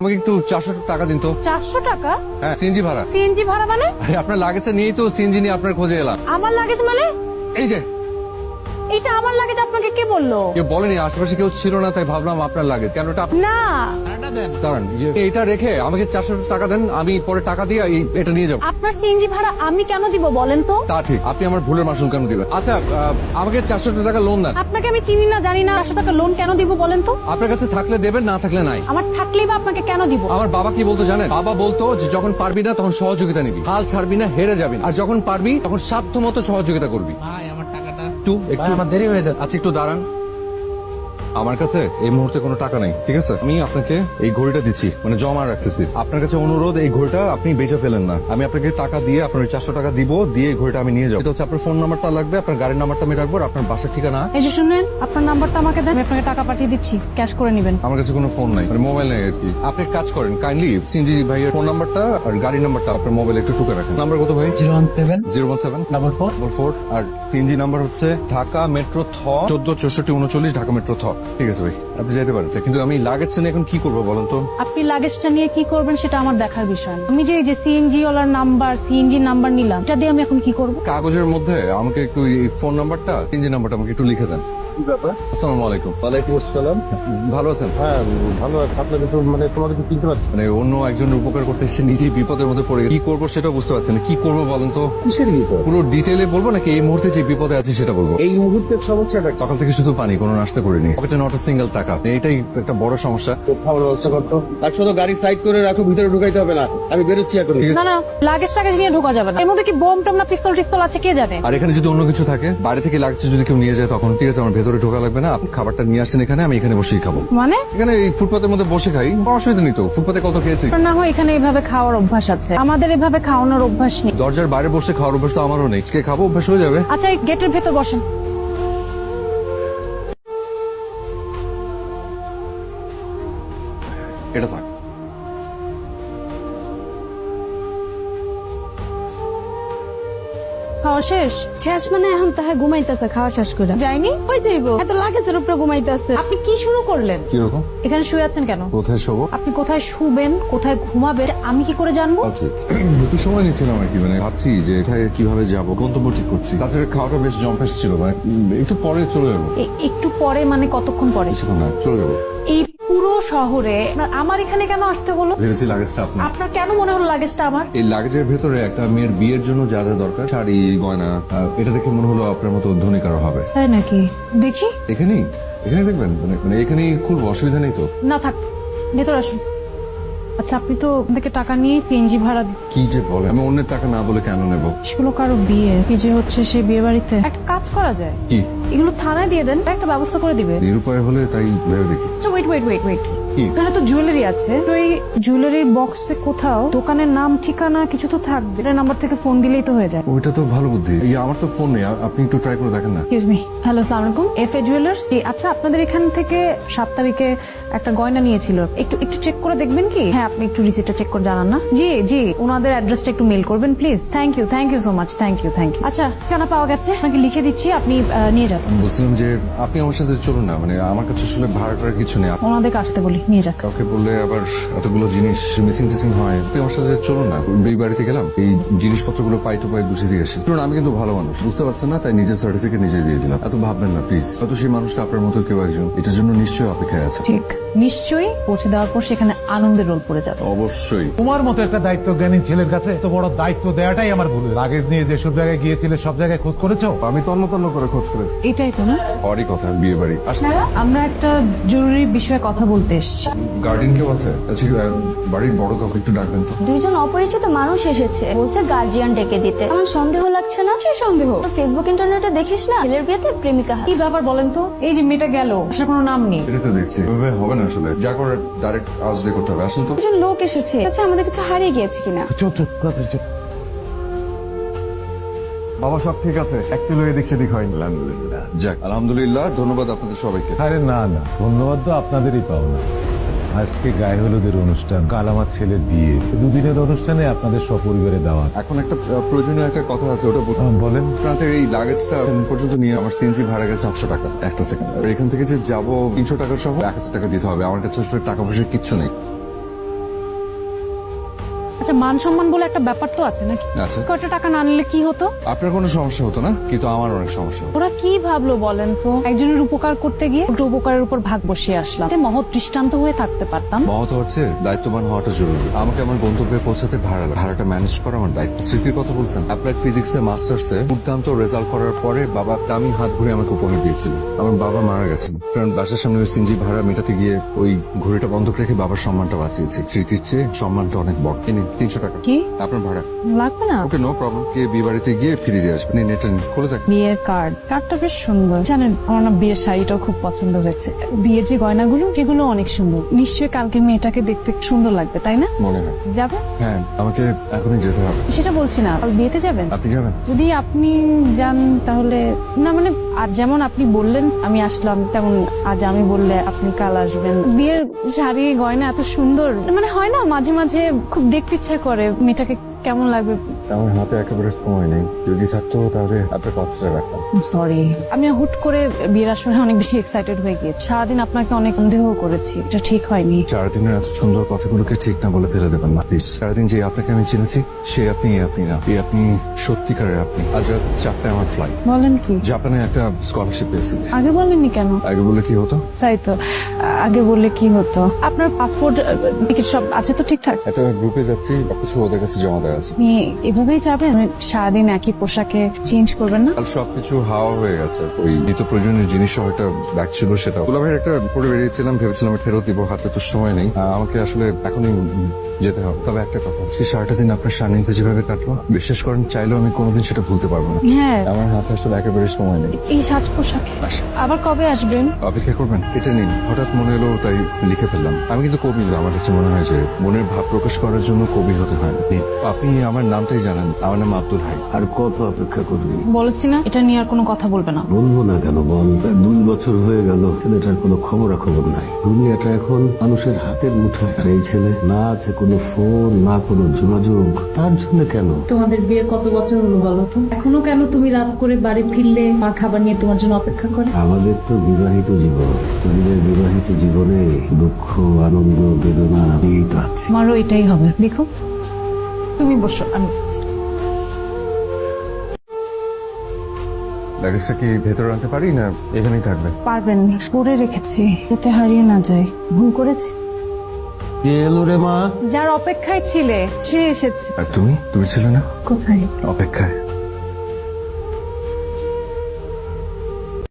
আমাকে একটু চারশো টাকা দিন তো। চারশো টাকা? হ্যাঁ সিএনজি ভাড়া। সিএনজি ভাড়া মানে? আরে আপনার লাগেছে নিয়েই তো সিএনজি নিয়ে আপনার খোঁজে এলাম। আমার লাগেছে মানে? এই যে এটা আমার লাগেজ আপনাকে কে বলল? কেউ বলেনি আশেপাশে কেউ ছিল না তাই ভাবলাম আপনার লাগে কেন এটা আপ- না। দাঁড়ান ইয়ে, এটা রেখে আমাকে চারশো টাকা দেন আমি পরে টাকা দিয়ে এই- এটা নিয়ে যাব। আপনার সিএনজি ভাড়া আমি কেন দিব বলেন তো? তা ঠিক আপনি আমার ভুলের মাসুল কেন দিবেন? আচ্ছা আহ, আমাকে চারশো টাকা লোন দেন। আপনাকে আমি চিনি না জানি না চারশো টাকা লোন কেন দিব বলেন তো? আপনার কাছে থাকলে দেবেন না থাকলে নাই। আমার থাকলেই বা আপনাকে কেন দিব? আমার বাবা কি বলতো জানেন? বাবা বলতো যে যখন পারবি না তখন সহযোগিতা নিবি। হাল ছাড়বি না হেরে যাবি না। আর যখন পারবি তখন সাধ্য মতো সহযোগিতা করবি। ভাই একটু একটু। আমার দেরি হয়ে যাচ্ছে। আচ্ছা একটু দাঁড়ান। আমার কাছে এই মুহূর্তে কোনো টাকা নেই ঠিক আছে? আমি আপনাকে এই ঘড়িটা দিচ্ছি মানে জমা রাখতেছি। আপনার কাছে অনুরোধ এই ঘড়িটা আপনি বেঁচে ফেলেন না। আমি আপনাকে টাকা দিয়ে আপনার ওই চারশো টাকা দিব দিয়ে এই ঘড়িটা আমি নিয়ে যাব। এটা হচ্ছে আপনার ফোন নাম্বারটা লাগবে আপনার গাড়ির নাম্বারটা আমি রাখব আর আপনার বাসার ঠিকানা। এই যে শুনেন আপনার নাম্বারটা আমাকে দেন আমি আপনাকে টাকা পাঠিয়ে দিচ্ছি ক্যাশ করে নেবেন। আমার কাছে কোনো ফোন নাই মানে মোবাইল নেই আর কি। আপনি কাজ করেন কাইন্ডলি সিনজি ভাইয়ের ফোন নাম্বারটা আর গাড়ির নাম্বারটা আপনার মোবাইলে একটু টুকে রাখেন। নাম্বার কত ভাই? Zero one seven. Zero one seven. Double four. Four. আর সিএনজি নাম্বার হচ্ছে ঢাকা মেট্রো থ চোদ্দ চৌষট্টি উনচল্লিশ ঢাকা মেট্রো থ। ঠিক আছে ভাই আপনি যেতে পারেন। আচ্ছা, কিন্তু আমি লাগেজটা নিয়ে এখন কি করব বলেন তো? আপনি লাগেজটা নিয়ে কি করবেন সেটা আমার দেখার বিষয় না। আমি যে এই যে সিএনজি ওলার নাম্বার সিএনজি নাম্বার নিলাম এটা দিয়ে আমি এখন কি করব? কাগজের মধ্যে আমাকে একটু ফোন নাম্বারটা সিএনজি নাম্বারটা আমাকে একটু লিখে দেন। ব্যাপার? আসসালামু আলাইকুম। ওয়ালাইকুম আসসালাম। ভালো আছেন? হ্যাঁ ভালো আছে। আপনাকে তো মানে তোমাকে তো চিনতে পারছি। মানে অন্য একজনের উপকার করতে এসে নিজেই বিপদের মধ্যে পড়ে গেছে। কি করব সেটা বুঝতে পারছেন না। কি করব বলেন তো? কিসের বিপদ? পুরো ডিটেলে বলব নাকি এই মুহূর্তে যে বিপদে আছে সেটা বলব? এই মুহূর্তের সমস্যাটা সকাল থেকে শুধু পানি কোনো নাস্তা করিনি। পকেটে নট সিঙ্গেল টাকা। এটাই একটা বড় সমস্যা। তো খাওয়ার ব্যবস্থা করতো। আর শুধু গাড়ি সাইড করে রাখো ভিতরে ঢুকাইতে হবে না। আমি বেরোচ্ছি এখন। না না লাগেজ টাগেজ নিয়ে ঢোকা যাবে না। এর মধ্যে কি বোম টম না পিস্তল টিস্তল আছে? কে জানে? আর এখানে যদি অন্য কিছু থাকে বাইরে থেকে লাগছে যদি কেউ নিয়ে যায় তখন ঠিক আছে আমার ভেতরে ঢোকা লাগবে না আপনি খাবারটা নিয়ে আসেন এখানে আমি এখানে বসেই খাব। মানে? এখানে এই ফুটপাতের মধ্যে বসে খাই কোনো অসুবিধা নেই তো ফুটপাতে কত খেয়েছি। আপনার না হয় এখানে এভাবে খাওয়ার অভ্যাস আছে। আমাদের এভাবে খাওয়ানোর অভ্যাস নেই। দরজার বাইরে বসে খাওয়ার অভ্যাস তো আমারও নেই আজকে খাব অভ্যাস হয়ে যাবে। আচ্ছা এই গেটের ভেতর বসেন। এটা থাক। খাওয়া শেষ? শেষ মানে এখন তাহা ঘুমাইতেছে খাওয়া শেষ করে যায়নি? ওই যাইব। এত লাগেজের উপরে ঘুমাইতেছে। আপনি কি শুরু করলেন? কীরকম? এখানে শুয়ে আছেন কেন? কোথায় শোবো? আপনি কোথায় শুবেন কোথায় ঘুমাবেন আমি কি করে জানব? আচ্ছা একটু সময় নিচ্ছিলাম আর কি মানে ভাবছি যে এটায় কীভাবে যাব গন্তব্য ঠিক করছি। তাছাড়া খাওয়াটা বেশ জম্পেস ছিল মানে একটু পরে চলে যাব। একটু পরে মানে কতক্ষণ পরে? চলে যাব। এই পুরো শহরে। আমার এখানে কেন আসতে হলো ভেবেছি লাগেজটা আপনার। আপনার কেন মনে হলো লাগেজটা আমার? এই লাগেজের ভেতরে একটা মেয়ের বিয়ের জন্য যা যা দরকার শাড়ি গয়না এটা দেখে মনে হলো আপনার মতো ধনী কারও হবে। তাই নাকি? দেখি। এখানেই? এখানে দেখবেন? মানে মানে এখানেই খুব অসুবিধা নেই তো? না থাক। ভেতর আসুন। আচ্ছা আপনি তো থেকে টাকা নিয়ে সিএনজি ভাড়া কি যে বলে? আমি অন্যের টাকা না বলে কেন নেব? সেগুলো কারও বিয়ে? কি যে হচ্ছে সে বিয়ে বাড়িতে একটা কাজ করা যায়। কি? এগুলো থানায় দিয়ে দেন একটা ব্যবস্থা করে দিবে। নিরুপায় হলে তাই ভেবে দেখি। Wait wait wait wait? এখানে তো জুয়েলারি আছে। তো এই জুয়েলারির বক্সে কোথাও দোকানের নাম ঠিকানা কিছু তো থাকবে। এটা নাম্বার থেকে ফোন দিলেই তো হয়ে যায়। ওইটা তো ভালো বুদ্ধি। এই আমার তো ফোন নেই আপনি একটু ট্রাই করে দেখেন না। এক্সকিউজ মি হ্যালো আসসালামু আলাইকুম এফ এ জুয়েলার্স আচ্ছা আপনাদের এখান থেকে সাত তারিখে একটা গয়না নিয়েছিল। একটু একটু চেক করে দেখবেন কি? হ্যাঁ আপনি একটু রিসিপ্টটা চেক করে জানান না। জি জি ওনাদের অ্যাড্রেসটা একটু মেল করবেন please thank you thank you so much thank you thank you আচ্ছা কেন পাওয়া গেছে? আপনাকে লিখে দিচ্ছি আপনি আহ, নিয়ে যাবেন। বলছিলাম যে আপনি আমার সাথে চলুন না মানে আমার কাছে আসলে ভাড়া টাড়া কিছু নেই। আপ- ওনাদেরকে আসতে বলি। নিয়ে যান কাউকে বললে আবার এতগুলো জিনিস মিসিং টিসিং হয়। আপনি আমার সাথে চলুন না এই বাড়িতে গেলাম এই জিনিসপত্রগুলো পাই টু পাই বুঝে দিয়ে আসি। শুনুন আমি কিন্তু ভালো মানুষ বুঝতে পারছেন না তাই নিজের সার্টিফিকেট নিজে দিয়ে দিলাম। এত ভাববেন না প্লিজ হয়তো সেই মানুষটা আপনার মতো কেউ একজন। এটার জন্য নিশ্চয়ই অপেক্ষায় আছে। ঠিক। নিশ্চয়ই পৌঁছে দেওয়ার পর সেখানে আনন্দের রোল পড়ে যাবে। অবশ্যই। তোমার মতো একটা দায়িত্ব জ্ঞানী ছেলের কাছে এত বড় দায়িত্ব দেওয়াটাই আমার ভুল। লাগেজ নিয়ে যেসব জায়গায় গিয়েছিলে সব জায়গায় খোঁজ করেছ? আমি তন্ন তন্ন করে খোঁজ করেছি। এটাই তো না? কথা বিয়ে বাড়ি। আসলে আমরা একটা জরুরি বিষয়ে কথা বলতে এসেছি। গার্ডেন কেউ আছে? আচ্ছা বাড়ির বড় কাউকে একটু ডাকবেন তো। দুইজন অপরিচিত মানুষ এসেছে। বলছে গার্জিয়ান ডেকে দিতে। আমার সন্দেহ লাগছে না? সে সন্দেহ? ফেসবুক ইন্টারনেটে দেখিস না? ছেলের বিয়েতে প্রেমিকা কি ব্যাপার বলেন তো? এই যে মেয়েটা গেল আসার কোনো নাম নেই। এটা তো দেখছি। এভাবে হবে না আসলে। যা করে ডাইরেক্ট আজ দিয়ে করতে হবে। আসুন তো। একজন লোক এসেছে। আচ্ছা আমাদের কিছু হারিয়ে গিয়েছে কিনা? চুপ চুপ তাড়াতাড়ি চুপ। বাবা সব ঠিক আছে। অ্যাকচুয়ালি এদিক সেদিক হয়নি। আলহামদুলিল্লাহ। যাক আলহামদুলিল্লাহ ধন্যবাদ আপনাদের সবাইকে। আরে না না ধন্যবাদ তো আপনাদেরই পাওনা। আজকে গায়ে হলুদের অনুষ্ঠান কাল আমার ছেলের বিয়ে। দুদিনের অনুষ্ঠানে আপনাদের সপরিবারে দেওয়া এখন একটা প্রয়োজনীয় একটা কথা আছে ওটা বল- বলেন। আপনাদের এই লাগেজটা পর্যন্ত নিয়ে আমার সিএনজি ভাড়া গেছে আটশো টাকা একটা সেকেন্ড। আর এখান থেকে যে যাব তিনশো টাকা সহ এক হাজার টাকা দিতে হবে। আমার কাছে টাকা পয়সা কিচ্ছু নেই। আচ্ছা মান সম্মান বলে একটা ব্যাপার তো আছে নাকি? কয়টা টাকা না নিলে কি হতো? আপনার কোনো সমস্যা হতো না? কিন্তু আমার অনেক সমস্যা হতো। ওরা কি ভাবলো বলেন তো? একজনের উপকার করতে গিয়ে উল্টো উপকারের উপর ভাগ বসিয়ে আসলাম। এতে মহৎ দৃষ্টান্ত হয়ে থাকতে পারতাম। মহত হচ্ছে দায়িত্ববান হওয়াটা জরুরি। আমাকে আমার গন্তব্যে পৌঁছাতে ভাড়া ভাড়াটা ম্যানেজ করা আমার দায়িত্ব। স্মৃতির কথা বলছেন। অ্যাপ্লাইড ফিজিক্স এ মাস্টার্স এ দুর্দান্ত রেজাল্ট করার পরে বাবা দামি হাত ঘুরে আমাকে উপহার দিয়েছিল। আমার বাবা মারা গেছেন। কারণ বাসার সামনে ওই সিনজি ভাড়া মেটাতে গিয়ে ওই ঘড়িটা বন্ধক রেখে বাবার সম্মানটা বাঁচিয়েছি। স্মৃতির চেয়ে সম্মানটা অনেক বড়। এনে তিনশো টাকা। কি? আপনার ভাড়া। লাগবে না? ওকে নো প্রবলেম কে বিয়ে বাড়িতে গিয়ে ফিরিয়ে দিয়ে আসবেন নেটে খুলে থাকবে বিয়ের কার্ড কার্ডটা বেশ সুন্দর। জানেন আমার না বিয়ের শাড়িটাও খুব পছন্দ হয়েছে। বিয়ের যে গয়নাগুলো সেগুলো অনেক সুন্দর। নিশ্চয়ই কালকে মেয়েটাকে দেখতে সুন্দর লাগবে তাই না? মনে হয়। যাবে হ্যাঁ আমাকে এখনই যেতে হবে। সেটা বলছি না। কাল বিয়েতে যাবেন? আপনি যাবেন? যদি আপনি যান তাহলে না মানে আজ যেমন আপনি বললেন আমি আসলাম তেমন আজ আমি বললে আপনি কাল আসবেন। বিয়ের শাড়ি গয়না এত সুন্দর। মানে হয় না মাঝে মাঝে খুব দেখতে ইচ্ছা করে মেয়েটাকে কেমন লাগবে? আমার হাতে একেবারে সময় নেই। যদি থাকতো তাহলে আপনার কথাটা রাখতাম। সরি আমি হুট করে বিয়ের আসরে অনেক বেশি এক্সাইটেড হয়ে গিয়েছি। সারাদিন আপনাকে অনেক সন্দেহ করেছি। এটা ঠিক হয়নি। সারাদিনের এত সুন্দর কথাগুলোকে ঠিক না বলে ফেলে দেবেন না প্লিজ সারাদিন যে আপনাকে আমি চিনেছি সে আপনি আপনি না। এই আপনি সত্যিকারের আপনি। আজ রাত চারটায় আমার ফ্লাইট বলেন কি? জাপানে একটা স্কলারশিপ পেয়েছি। আগে বলেননি কেন? আগে বলে কি হতো? তাই তো। আগে বললে কি হতো? আপনার পাসপোর্ট টিকিট সব আছে তো ঠিকঠাক? একটা গ্রুপে যাচ্ছি কিছু ওদের কাছে জমা দেওয়া আছে। আপনি এভাবেই যাবেন? মানে সারাদিন একই পোশাকে চেঞ্জ করবেন না? কাল সবকিছু হাওয়া হয়ে গেছে। ওই নিত্য প্রয়োজনীয় জিনিস একটা ব্যাগ ছিল সেটা ওলা ভাইয়ের একটা পরে বেরিয়েছিলাম ভেবেছিলাম ফেরত দিব হাতে তো সময় নেই। আহ, আমাকে আসলে এখনই যেতে হবে। তবে একটা কথা আজকে সারাটা দিন আপনার সান্নিধ্যে যেভাবে কাটলো বিশ্বাস করেন চাইলেও আমি কোনোদিন সেটা ভুলতে পারব না। হ্যাঁ। আমার হাতে আসলে একেবারে সময় নেই। এই সাজ পোশাকে। আবার কবে আসবেন? অপেক্ষা করবেন এটা নিন। হঠাৎ মনে এলো তাই লিখে ফেললাম। আমি কিন্তু কবি না আমার কাছে মনে হয় যে মনের ভাব প্রকাশ করার জন্য কবি হতে হয়। নিন। আপনি আমার নামটাই জানেন। আমার নাম আব্দুল হাই। আর কত অপেক্ষা করবি? বলেছি না এটা নিয়ে আর কোনো কথা বলবে না। বলব না কেন বল। দুই বছর হয়ে গেল ছেলেটার কোনো খবর খবর নাই। দুনিয়াটা এখন মানুষের হাতের মুঠায়। আর এই ছেলে না আছে কোনো ফোন না কোনো যোগাযোগ। তার জন্য কেন? তোমাদের বিয়ের কত বছর হলো বলো তো? এখনও কেন তুমি রাত করে বাড়ি ফিরলে মা খাবার নিয়ে তোমার জন্য অপেক্ষা করে? আমাদের তো বিবাহিত জীবন। তোদের বিবাহিত জীবনে দুঃখ আনন্দ বেদনা নিয়েই তো আছে। আমারও এটাই হবে। দেখো তুমি বসো আমি যাচ্ছি। লাগেজটা কি ভেতরে আনতে পারি না এখানেই থাকবে? পারবেন পরে রেখেছি যাতে হারিয়ে না যায়। ভুল করেছি? কে এলো রে মা? যার অপেক্ষায় ছিলে সে এসেছে। আর তুমি? তুমি ছিলে না? কোথায়? অপেক্ষায়।